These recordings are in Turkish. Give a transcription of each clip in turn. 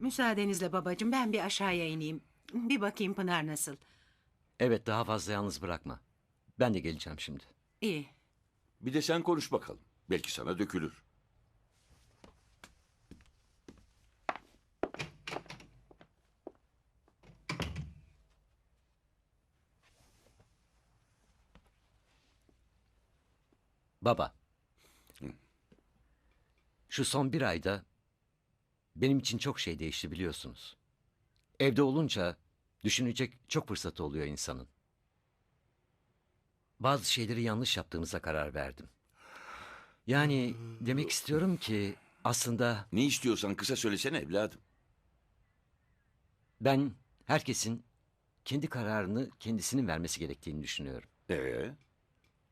Müsaadenizle babacığım ben bir aşağıya ineyim. Bir bakayım Pınar nasıl. Evet daha fazla yalnız bırakma. Ben de geleceğim şimdi. İyi. Bir de sen konuş bakalım. Belki sana dökülür. Baba. Şu son bir ayda benim için çok şey değişti biliyorsunuz. Evde olunca düşünecek çok fırsatı oluyor insanın. Bazı şeyleri yanlış yaptığımıza karar verdim. Yani demek istiyorum ki aslında Ne istiyorsan kısa söylesene evladım. ben herkesin kendi kararını kendisinin vermesi gerektiğini düşünüyorum. Ee,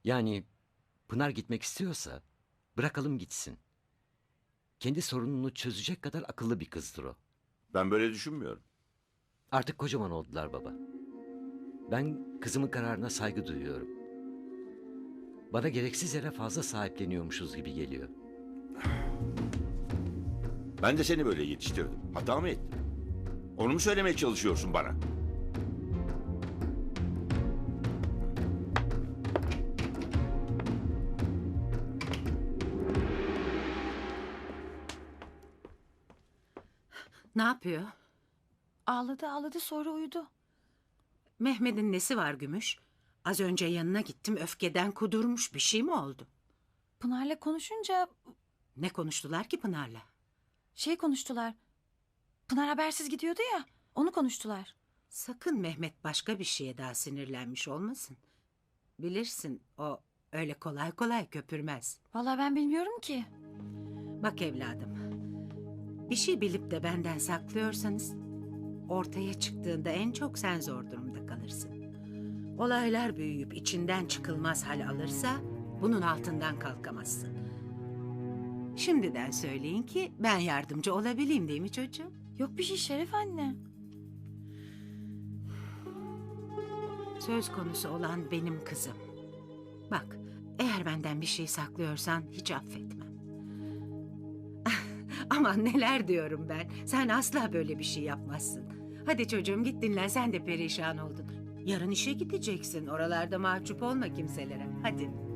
Yani Pınar gitmek istiyorsa bırakalım gitsin. Kendi sorununu çözecek kadar akıllı bir kızdır o. ben böyle düşünmüyorum. Artık kocaman oldular baba. Ben kızımın kararına saygı duyuyorum. Bana gereksiz yere fazla sahipleniyormuşuz gibi geliyor. Ben de seni böyle yetiştirdim. Hata mı ettim? Onu mu söylemeye çalışıyorsun bana? Ne yapıyor? Ağladı ağladı sonra uyudu. Mehmet'in nesi var Gümüş? Az önce yanına gittim öfkeden kudurmuş bir şey mi oldu? Pınar'la konuşunca Ne konuştular ki Pınar'la? şey konuştular. Pınar habersiz gidiyordu ya onu konuştular. Sakın Mehmet başka bir şeye daha sinirlenmiş olmasın. Bilirsin o öyle kolay kolay köpürmez. Vallahi ben bilmiyorum ki. Bak evladım. Bir şey bilip de benden saklıyorsanız ortaya çıktığında en çok sen zor durumda kalırsın. Olaylar büyüyüp içinden çıkılmaz hal alırsa bunun altından kalkamazsın. Şimdiden söyleyin ki ben yardımcı olabileyim değil mi çocuğum? Yok bir şey Şeref anne. Söz konusu olan benim kızım. Bak, eğer benden bir şey saklıyorsan hiç affetmem. Aman neler diyorum ben. Sen asla böyle bir şey yapmazsın. Hadi çocuğum git dinlen sen de perişan oldun. Yarın işe gideceksin. Oralarda mahcup olma kimselere. Hadi.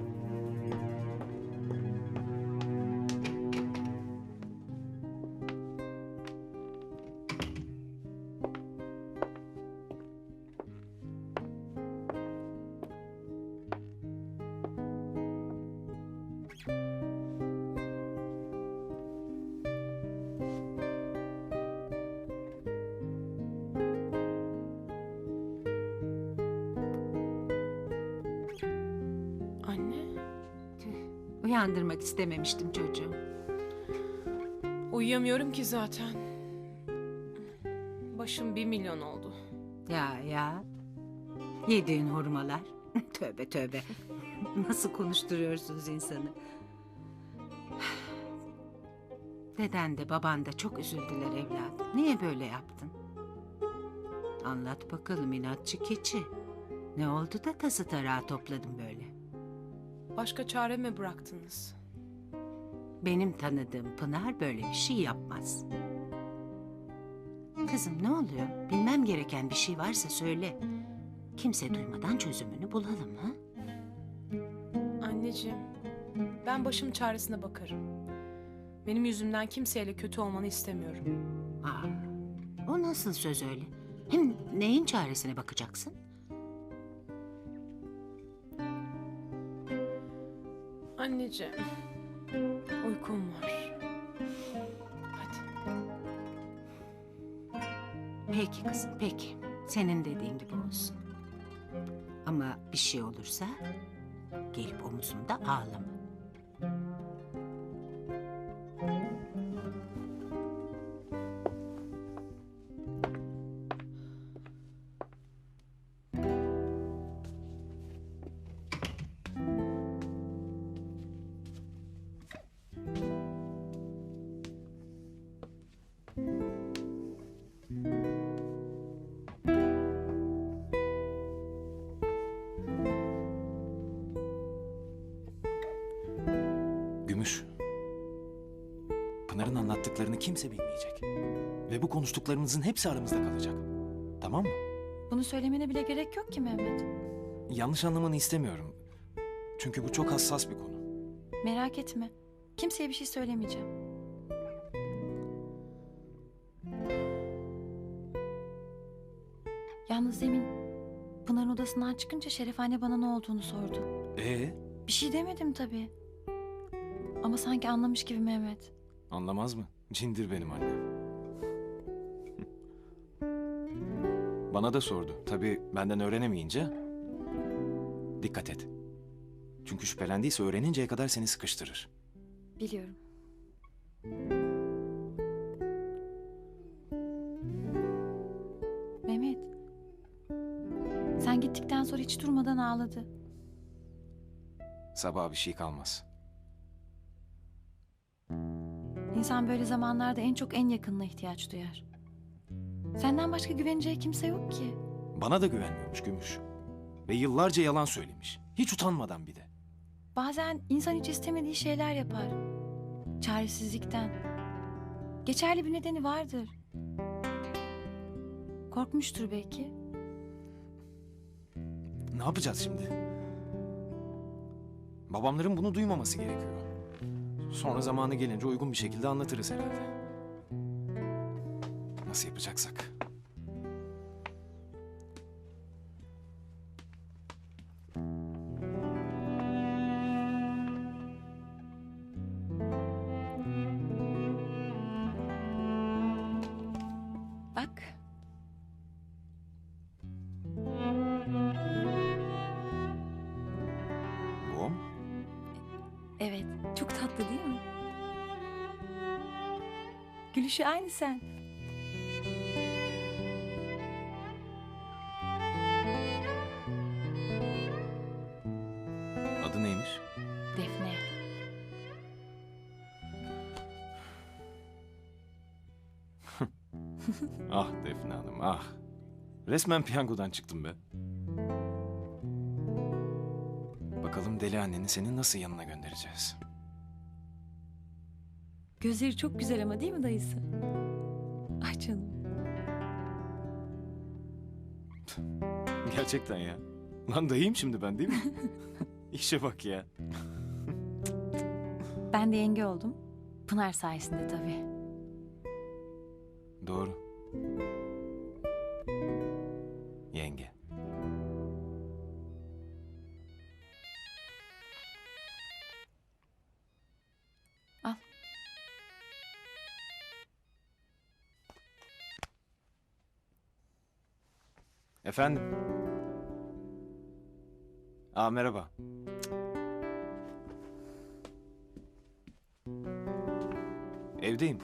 Uyandırmak istememiştim çocuğum. uyuyamıyorum ki zaten. Başım bir milyon oldu. Ya ya. Yediğin hurmalar. tövbe tövbe. Nasıl konuşturuyorsunuz insanı? Deden de baban da çok üzüldüler evladım. Niye böyle yaptın? Anlat bakalım inatçı keçi. Ne oldu da tası tarağı topladın böyle? Başka çare mi bıraktınız? Benim tanıdığım Pınar böyle bir şey yapmaz. Kızım ne oluyor? Bilmem gereken bir şey varsa söyle. Kimse duymadan çözümünü bulalım ha? Anneciğim, ben başım çaresine bakarım. Benim yüzümden kimseyle kötü olmanı istemiyorum. Aa, o nasıl söz öyle? Hem neyin çaresine bakacaksın? Anneciğim, uykum var. Hadi. Peki kızım, peki. Senin dediğin gibi olsun. Ama bir şey olursa gelip omuzumda ağlama. Gümüş. Pınar'ın anlattıklarını kimse bilmeyecek. Ve bu konuştuklarımızın hepsi aramızda kalacak. Tamam mı? Bunu söylemene bile gerek yok ki Mehmet. Yanlış anlamanı istemiyorum. Çünkü bu çok hassas bir konu. Merak etme. Kimseye bir şey söylemeyeceğim. Yalnız demin Pınar'ın odasından çıkınca Şeref anne bana ne olduğunu sordu. Ee, Bir şey demedim tabii. Ama sanki anlamış gibi Mehmet. anlamaz mı? Cindir benim annem. Bana da sordu. Tabii benden öğrenemeyince. Dikkat et. Çünkü şüphelendiyse öğreninceye kadar seni sıkıştırır. Biliyorum. Mehmet. Sen gittikten sonra hiç durmadan ağladı. Sabaha bir şey kalmaz. İnsan böyle zamanlarda en çok en yakınına ihtiyaç duyar. Senden başka güveneceği kimse yok ki. Bana da güvenmiyormuş Gümüş. Ve yıllarca yalan söylemiş. Hiç utanmadan bir de. Bazen insan hiç istemediği şeyler yapar. Çaresizlikten. Geçerli bir nedeni vardır. Korkmuştur belki. Ne yapacağız şimdi? Babamların bunu duymaması gerekiyor. Sonra zamanı gelince uygun bir şekilde anlatırız herhalde. Nasıl yapacaksak. Bak. Gülüşü aynı sen. Adı neymiş? Defne. Ah Defne Hanım ah. Resmen piyangodan çıktım be. Bakalım deli anneni senin nasıl yanına göndereceğiz? Gözleri çok güzel ama değil mi dayısı? Ay canım. Gerçekten ya. Lan dayıyım şimdi ben değil mi? İşe bak ya. Ben de yenge oldum. Pınar sayesinde tabii. Doğru. Efendim? Aa merhaba. Evdeyim.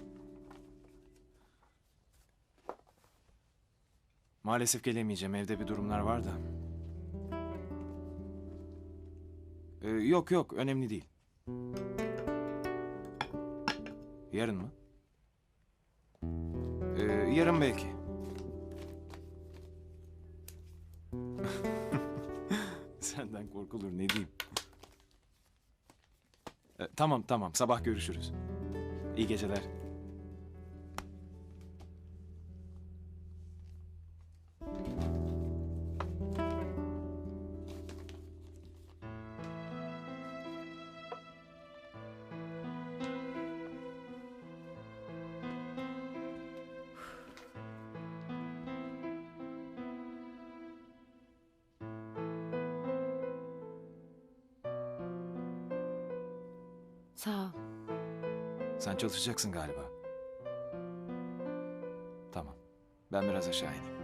Maalesef gelemeyeceğim. Evde bir durumlar var da. Ee, yok yok önemli değil. Yarın mı? Ee, yarın belki. Senden korkulur ne diyeyim. Ee, tamam tamam sabah görüşürüz. İyi geceler. Sağ ol. Sen çalışacaksın galiba. Tamam. Ben biraz aşağı ineyim.